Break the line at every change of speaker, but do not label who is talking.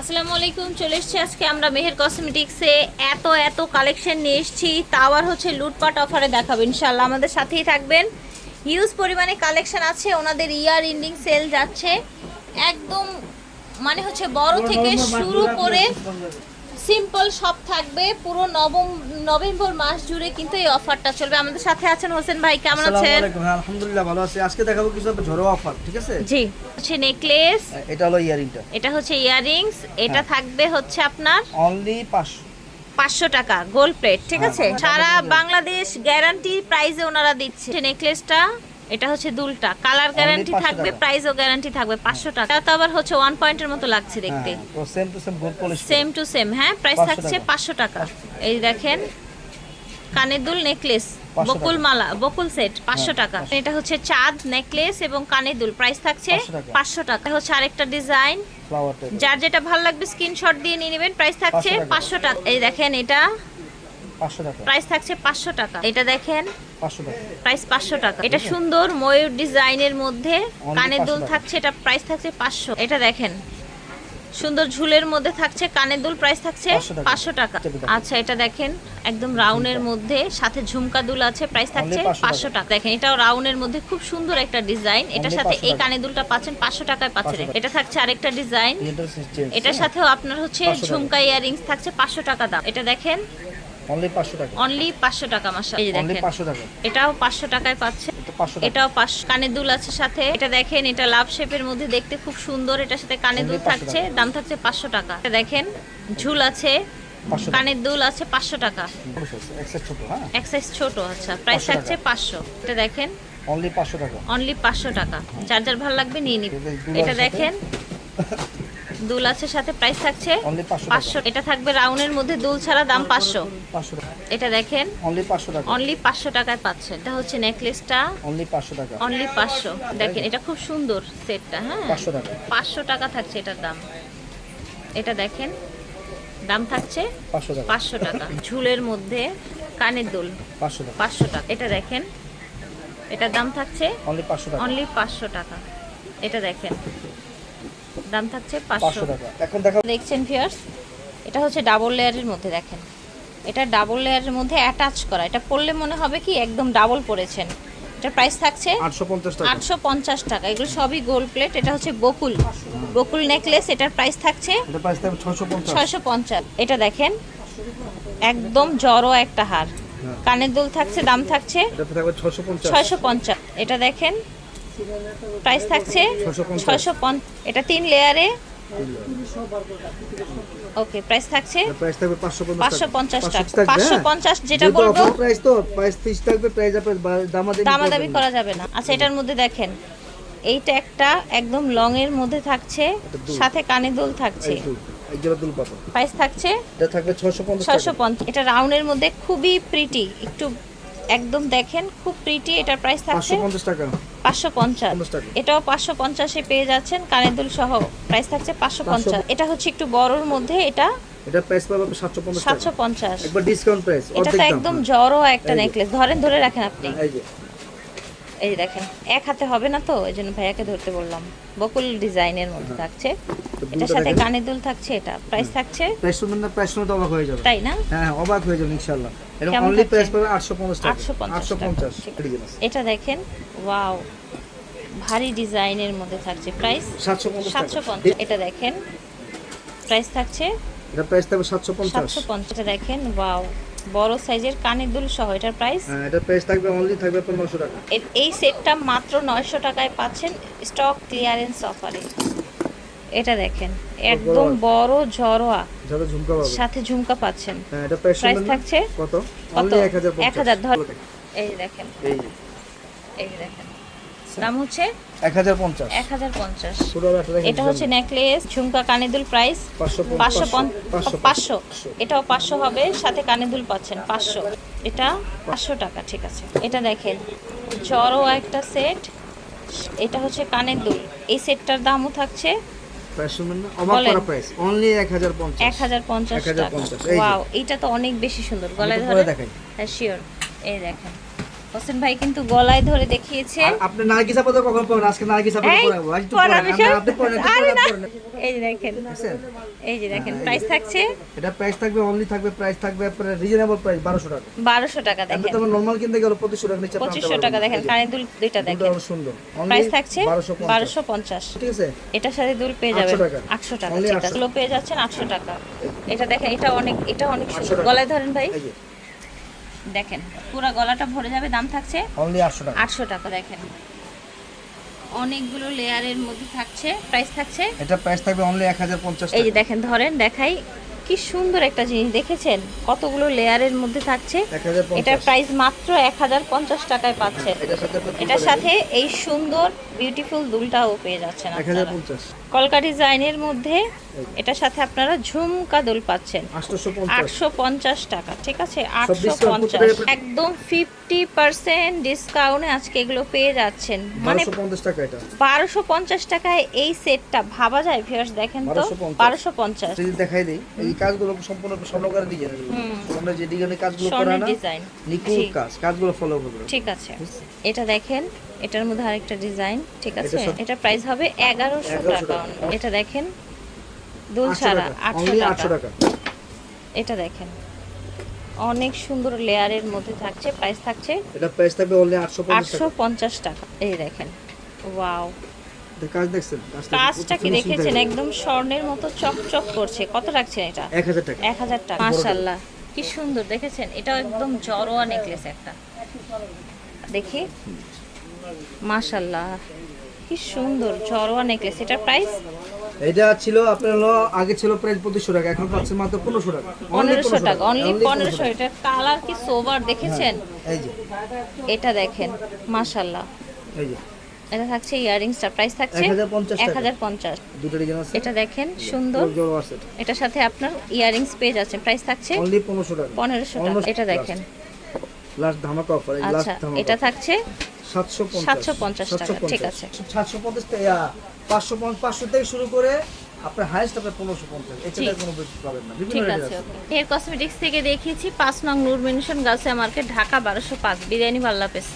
আসসালামু আলাইকুম চলে এসেছি আজকে আমরা মেহের কসমেটিক্সে এত এত কালেকশন নিয়ে এসেছি তা আবার হচ্ছে লুটপাট অফারে দেখাবো ইনশাল্লাহ আমাদের সাথেই থাকবেন হিউজ পরিমাণে কালেকশন আছে ওনাদের ইয়ার ইন্ডিং সেল যাচ্ছে একদম মানে হচ্ছে বড় থেকে শুরু করে সিম্পল সব থাকবে। পুরো নবম নভেম্বর মাস জুড়ে কিন্তু এই অফারটা চলবে। আমাদের সাথে আছেন হোসেন ভাই কেমন আছেন?
আলাইকুম। হ্যাঁ আলহামদুলিল্লাহ ভালো আছি। আজকে দেখাবো কিছু ঝড়ো অফার ঠিক আছে?
জি হচ্ছে নেকলেস
এটা হলো ইয়ারিংটা।
এটা হচ্ছে ইয়ারিংস এটা
হ্যাঁ।
থাকবে হচ্ছে আপনার
অনলি পাঁচশো।
পাঁচশো টাকা গোল্ড প্লেট ঠিক আছে?
হ্যাঁ,
সারা
বাংলাদেশ।
বাংলাদেশ গ্যারান্টি প্রাইসে ওনারা দিচ্ছে। নেকলেসটা এটা হচ্ছে দুলটা। কালার গ্যারান্টি থাকবে। প্রাইসও গ্যারান্টি থাকবে পাঁচশো টাকা। এটা তো আবার হচ্ছে ওয়ান পয়েন্টের মতো লাগছে দেখতে।
হ্যাঁ তো same to same gold polish
same to same হ্যাঁ প্রাইস থাকছে
টাকা।
পাঁচশো টাকা। এই দেখেন কানের দুল নেকলেস বকুল মালা বকুল সেট পাঁচশো
হ্যাঁ,
টাকা। এটা হচ্ছে চাঁদ নেকলেস এবং কানের দুল। প্রাইস থাকছে
500 টাকা।
পাঁচশো টাকা। এটা হচ্ছে আরেকটা ডিজাইন যার যেটা ভালো লাগবে স্ক্রিনশট দিয়ে নিয়ে নেবেন। প্রাইস থাকছে
500 টাকা।
পাঁচশো টাকা। এই দেখেন এটা।
পাঁচশো টাকা।
প্রাইস থাকছে পাঁচশো টাকা। এটা দেখেন প্রাইস পাঁচশো টাকা। এটা সুন্দর ময়ূর ডিজাইনের মধ্যে। কানের দুল থাকছে এটা প্রাইস থাকছে পাঁচশো। এটা দেখেন। সুন্দর ঝুলের মধ্যে থাকছে কানের দুল প্রাইস থাকছে
500 টাকা।
পাঁচশো টাকা। আচ্ছা এটা দেখেন একদম রাউন্ডের মধ্যে সাথে ঝুমকা দুল আছে প্রাইস থাকছে
500
পাঁচশো টাকা। দেখেন এটাও রাউন্ডের মধ্যে খুব সুন্দর একটা ডিজাইন। এটার সাথে এই। কানের দুলটা পাচ্ছেন পাঁচশো টাকায় পাচ্ছেন। এটা থাকছে আরেকটা ডিজাইন। এটার সাথেও আপনার হচ্ছে ঝুমকা ইয়ারিংস থাকছে পাঁচশো টাকা দাম। এটা দেখেন
অনলি পাঁচশো টাকা।
অনলি পাঁচশো টাকা মাসা এই যে
অনলি
দেখেন।
পাঁচশো টাকা।
এটাও পাঁচশো টাকায় পাচ্ছে।
এটা পাঁচশো টাকা।
এটাও পাঁচ কানের দুল আছে সাথে। এটা দেখেন এটা লাভ শেপের মধ্যে দেখতে খুব সুন্দর। এটার সাথে কানের দুল থাকছে। দাম থাকছে পাঁচশো টাকা। এটা দেখেন ঝুল আছে। কানের দুল আছে পাঁচশো টাকা।
এক্সেস ছোট হ্যাঁ?
এক সাইজ ছোট আচ্ছা। প্রাইস থাকছে পাঁচশো। এটা দেখেন।
অনলি পাঁচশো টাকা।
অনলি পাঁচশো টাকা। যার যার ভালো লাগবে নিয়ে নিন।
এটা
দেখেন। দুল আছে সাথে প্রাইস থাকছে
পাঁচশো
এটা থাকবে রাউন্ডের মধ্যে দুল ছাড়া দাম পাঁচশো এটা দেখেন
অনলি পাঁচশো টাকা
অনলি পাঁচশো টাকায় পাচ্ছে এটা হচ্ছে নেকলেসটা
অনলি পাঁচশো টাকা
অনলি পাঁচশো দেখেন এটা খুব সুন্দর সেটটা হ্যাঁ
পাঁচশো টাকা
পাঁচশো টাকা থাকছে এটার দাম এটা দেখেন দাম থাকছে
পাঁচশো টাকা
ঝুলের মধ্যে কানের দুল
পাঁচশো টাকা
এটা দেখেন এটার দাম থাকছে
অনলি পাঁচশো টাকা
এটা দেখেন দাম থাকছে
পাঁচশো। টাকা। এখন
দেখছেন ফিয়ার্স এটা হচ্ছে ডাবল লেয়ারের মধ্যে দেখেন। এটা ডাবল লেয়ারের মধ্যে অ্যাটাচ করা। এটা পরলে মনে হবে কি একদম ডাবল পরেছেন। এটা প্রাইস থাকছে
আটশো পঞ্চাশ টাকা।
এগুলো সবই গোল্ড প্লেট এটা হচ্ছে বকুল। বকুল নেকলেস এটার প্রাইস থাকছে ছয়শো পঞ্চাশ। এটা দেখেন একদম জড়ো একটা হার।
হ্যাঁ।
কানের দুল থাকছে দাম থাকছে ছয়শো পঞ্চাশ। এটা দেখেন প্রাইস থাকছে
650
ছয়শো এটা তিন লেয়ারে। ওকে প্রাইস থাকছে
প্রাইস থাকবে পাঁচশো
পাঁচশো পঞ্চাশ টাকা।
থাকবে,
পাঁচশো
হ্যাঁ?
পঞ্চাশ যেটা বলব
তো প্রাইস ফিক্স থাকবে প্রাইস আপনার দামাদামি
দামাদামি করা যাবে না। আচ্ছা এটার মধ্যে দেখেন এইটা একটা একদম লং এর মধ্যে থাকছে সাথে কানে দুল থাকছে। প্রাইস থাকছে
এটা থাকবে ছশো
এটা রাউন্ডের মধ্যে খুবই প্রিটি একটু একদম দেখেন খুব প্রিটি এটার প্রাইস থাকছে
পাঁচশো পঞ্চাশ টাকা। 550 টাকা।
এটাও 550 এ পেয়ে যাচ্ছেন কানের দুল সহ প্রাইস থাকছে পাঁচশো পঞ্চাশ। এটা হচ্ছে একটু বড়র মধ্যে এটা
এটা প্রাইস পাবে সাতশো পঞ্চাশ টাকা।
সাতশো পঞ্চাশ।
একবার ডিসকাউন্ট প্রাইস
এটা তো একদম
হ্যাঁ।
জড়ো একটা নেকলেস ধরেন ধরে রাখেন আপনি।
এই যে।
এই দেখেন এক হাতে হবে না তো? এই জন্য ভাইয়াকে ধরতে বললাম। বকুল ডিজাইনের মধ্যে থাকছে।
তো
এটার সাথে। কানের দুল থাকছে এটা প্রাইস থাকছে।
প্রাইস শুনবেন না প্রাইস শুনে তো অবাক হয়ে যাবে।
তাই না?
হ্যাঁ হ্যাঁ অবাক হয়ে যাবে ইনশাআল্লাহ। এটা অনলি প্রাইস পাবে আটশো পঞ্চাশ টাকা।
850
আটশো
টাকা।
পঞ্চাশ
ঠিক আছে। এটা দেখেন ওয়াও ভারী ডিজাইনের মধ্যে থাকছে প্রাইস
সাতশো পঞ্চাশ
সাতশো
টাকা
পঞ্চাশ এটা দেখেন প্রাইস থাকছে।
এটা প্রাইস থাকবে সাতশো পঞ্চাশ।
সাতশো পঞ্চাশ এটা দেখেন ওয়াও বড় সাইজের কানের দুল সহ এটার প্রাইস
হ্যাঁ এটা প্রাইস থাকবে অনলি থাকবে পনেরোশো টাকা।
এই সেটটা মাত্র নয়শো টাকায় পাচ্ছেন স্টক ক্লিয়ারেন্স অফারে এটা দেখেন একদম বড়। ঝরোয়া।
যাতে ঝুমকা পাবে।
সাথে ঝুমকা পাচ্ছেন।
হ্যাঁ এটা প্রাইস?
থাকছে
কত?
কত?
অনলি এক হাজার
এক হাজার ধর এই দেখেন
এই
এই দেখেন। দাম হচ্ছে
এক হাজার পঞ্চাশ।
এক হাজার পঞ্চাশ।
পুরো একটা দেখেন
এটা হচ্ছে নেকলেস ঝুমকা কানেদুল প্রাইস
পাঁচশো পঞ্চাশ।
পাঁচশো পন-
পাঁচশো
পাঁচশো। এটাও পাঁচশো হবে সাথে কানেদুল পাচ্ছেন পাঁচশো। এটা পাঁচশো টাকা ঠিক আছে। এটা দেখেন জড়ো একটা সেট। এটা হচ্ছে কানের দুল এই সেটটার দামও থাকছে
1050
এইটা তো অনেক বেশি সুন্দর গলায় ধরে? হ্যাঁ শিওর এই দেখেন। হোসেন ভাই কিন্তু গলায় ধরে দেখিয়েছে।
আপনি নারকি চাপা তো কখন পড়েন আজকে নারকি চাপা পড়াবো পড়েন
বিষয়?
আপনি পড়েন।
এই যে দেখেন। এই যে দেখেন
হ্যাঁ,
প্রাইস থাকছে?
এটা প্রাইস থাকবে অনলি থাকবে প্রাইস থাকবে আপনার রিজনেবল প্রাইস বারোশো টাকা।
বারোশো টাকা
আপনি
দেখেন।
তো নর্মাল কিনতে গেলে পঁচিশশো টাকা নিচে আপনি আনতে
পঁচিশশো
পারবেন
টাকা দেখেন কানে দুল দুইটা দেখেন।
সুন্দর।
প্রাইস থাকছে
বারোশো
বারোশো পঞ্চাশ।
ঠিক আছে?
এটার সাথে দুল পেয়ে যাবেন।
টাকা।
আটশো টাকা
Only
ঠিক
800
আছে এগুলো পেয়ে যাচ্ছেন আটশো টাকা। এটা দেখেন এটা অনেক এটা অনেক সুন্দর। গলায় ধরেন ভাই। দেখেন পুরো গলাটা ভরে যাবে দাম থাকছে
অনলি আটশো টাকা।
আটশো টাকা দেখেন। অনেকগুলো লেয়ারের মধ্যে থাকছে প্রাইস থাকছে।
এটা প্রাইস থাকবে অনলি এক হাজার পঞ্চাশ
এই যে দেখেন ধরেন দেখাই কি সুন্দর একটা জিনিস দেখেছেন? কতগুলো লেয়ারের মধ্যে থাকছে। এটার প্রাইস মাত্র এক হাজার পঞ্চাশ টাকায় পাচ্ছেন
এটার সাথে
এই সুন্দর বিউটিফুল দুলটাও পেয়ে যাচ্ছেন
এক হাজার
আপনারা
পঞ্চাশ।
কলকা ডিজাইনের মধ্যে এটার সাথে আপনারা ঝুমকা দোল পাচ্ছেন। আটশো পঞ্চাশ। টাকা ঠিক আছে? আটশো পঞ্চাশ। একদম ফিফটি পার্সেন্ট ডিসকাউন্টে আজকে এগুলো পেয়ে যাচ্ছেন। মানে
বারোশো পঞ্চাশ
টাকায় এই সেটটা ভাবা যায় ভিউয়ার্স দেখেন তো? বারোশো পঞ্চাশ।
দেখাই দিই এই কাজগুলো সম্পূর্ণ স্বর্ণকারের ডিজাইন আমরা যে ডিজাইনের কাজগুলো করা না
ডিজাইন
কাজ কাজগুলো ফলো করবে।
ঠিক আছে। এটা দেখেন এটার মধ্যে আরেকটা ডিজাইন ঠিক আছে?
এটা
প্রাইস হবে এগারোশো
1100
টাকা। এটা দেখেন দুল
আটশো টাকা
আটশো এটা দেখেন অনেক সুন্দর লেয়ারের মধ্যে থাকছে প্রাইস থাকছে
এটা প্রাইস থাকবে অনলি আটশো পঞ্চাশ
আটশো
টাকা
এই দেখেন ওয়াও।
কাজ দেখছেন?
কাজটা কি দেখেছেন? একদম স্বর্ণের মতো চকচক করছে। কত রাখছেন এটা?
এক হাজার টাকা।
এক হাজার টাকা। মাশাল্লাহ কি সুন্দর দেখেছেন? এটাও একদম জড়োয়া নেকলেস একটা। দেখি। মাশাল্লাহ কি সুন্দর জড়োয়া নেকলেস এটার প্রাইস
এটা ছিল আপনার হলো আগে ছিল প্রাইস পঁচিশশো টাকা এখন পাচ্ছেন মাত্র পনেরোশো টাকা
পনেরোশো টাকা অনলি পনেরোশো এটার কালার কি সোবার দেখেছেন?
এই যে।
এটা দেখেন মাশাল্লাহ
এই যে।
এটা থাকছে ইয়ারিংসটা প্রাইস থাকছে
1050
এক হাজার পঞ্চাশ।
দুটো ডিজাইন আছে।
এটা দেখেন সুন্দর। এটার সাথে আপনার ইয়ারিংস পেয়ে যাচ্ছে প্রাইস থাকছে
অনলি পনেরোশো টাকা।
এটা দেখেন।
লাস্ট ধামাকা অফার
আচ্ছা এটা থাকছে
সাতশো পঞ্চাশ।
টাকা, ঠিক আছে।
সাতশো পঞ্চাশ পাঁচশো পাঁচশো থেকে শুরু করে আপনার হাইস্ট আপনার পনেরোশো পঞ্চাশ। এছাড়া কোনো পাবেন না।
ঠিক
আছে
হেয়ার কসমেটিক্স থেকে দেখিয়েছি পাঁচ নং নূর মেনশন গার্লসিয়া মার্কেট ঢাকা বারোশো পাঁচ। বিরিয়ানি পাল্লা পেস